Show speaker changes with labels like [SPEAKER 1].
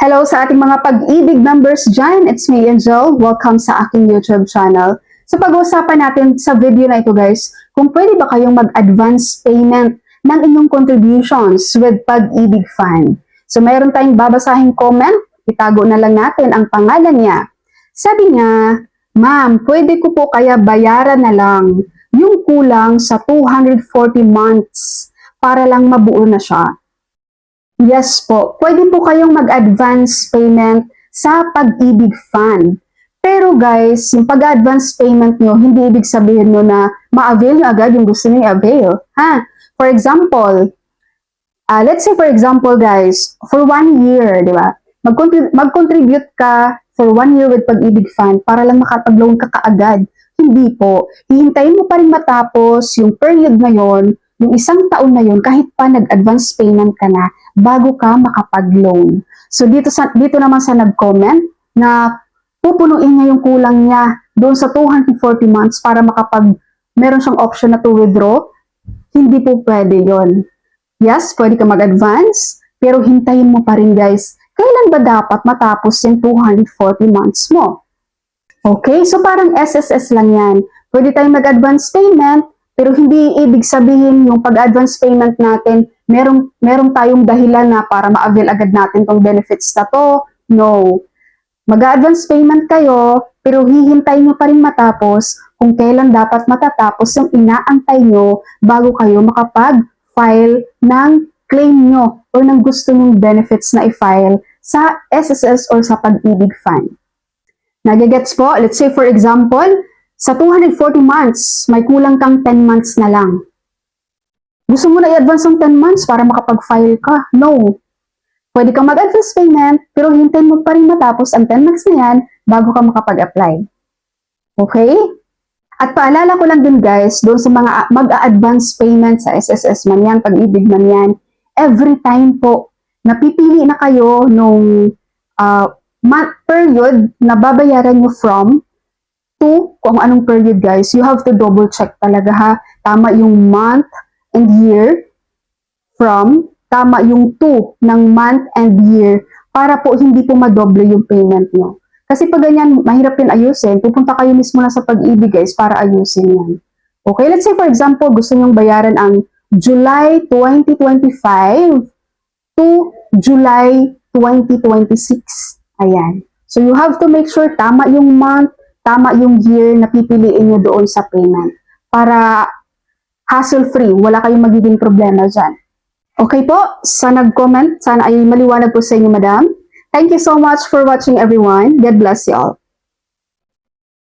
[SPEAKER 1] Hello sa ating mga pag-ibig members dyan. It's me, Angel. Welcome sa aking YouTube channel. So pag-uusapan natin sa video na ito guys, kung pwede ba kayong mag-advance payment ng inyong contributions with Pag-ibig Fund. So mayroon tayong babasahing comment, itago na lang natin ang pangalan niya. Sabi niya, Ma'am, pwede ko po kaya bayaran na lang yung kulang sa 240 months para lang mabuo na siya. Yes po, pwede po kayong mag-advance payment sa Pag-ibig Fund. Pero guys, yung pag-advance payment nyo, hindi ibig sabihin nyo na ma-avail nyo agad yung gusto nyo i-avail. Ha? For example, ah, let's say for example guys, for one year, di ba? Mag-contrib- mag-contribute ka for one year with Pag-ibig Fund para lang makapag-loan ka kaagad. Hindi po. Hihintayin mo pa rin matapos yung period na yon, yung isang taon na yon, kahit pa nag-advance payment ka na, bago ka makapag-loan. So dito sa dito naman sa nag-comment na pupunuin niya yung kulang niya doon sa 240 months para makapag meron siyang option na to withdraw. Hindi po pwede yon. Yes, pwede ka mag-advance, pero hintayin mo pa rin guys. Kailan ba dapat matapos yung 240 months mo? Okay, so parang SSS lang yan. Pwede tayong mag-advance payment, pero hindi ibig sabihin yung pag-advance payment natin, merong, merong tayong dahilan na para ma-avail agad natin tong benefits na to. No. Mag-advance payment kayo, pero hihintayin nyo pa rin matapos kung kailan dapat matatapos yung inaantay nyo bago kayo makapag-file ng claim nyo or ng gusto nyong benefits na i-file sa SSS or sa Pag-ibig Fund. Nagigets po? Let's say for example, sa 240 months, may kulang kang 10 months na lang. Gusto mo na i-advance ng 10 months para makapag-file ka? No. Pwede kang mag-advance payment, pero hintayin mo pa rin matapos ang 10 months na yan bago ka makapag-apply. Okay? At paalala ko lang din guys, doon sa mga mag-a-advance payment sa SSS man yan, pag-ibig man yan, every time po, napipili na kayo nung uh, month period na babayaran nyo from to kung anong period guys, you have to double check talaga ha. Tama yung month and year from, tama yung to ng month and year para po hindi po madoble yung payment nyo. Kasi pag ganyan, mahirap din ayusin. Pupunta kayo mismo na sa pag-ibig guys para ayusin yan. Okay, let's say for example, gusto nyong bayaran ang July 2025 to July 2026. Ayan. So you have to make sure tama yung month, tama yung year na pipiliin nyo doon sa payment. Para hassle-free, wala kayong magiging problema dyan. Okay po, sa nag-comment, sana ay maliwanag po sa inyo, madam. Thank you so much for watching everyone. God bless you all.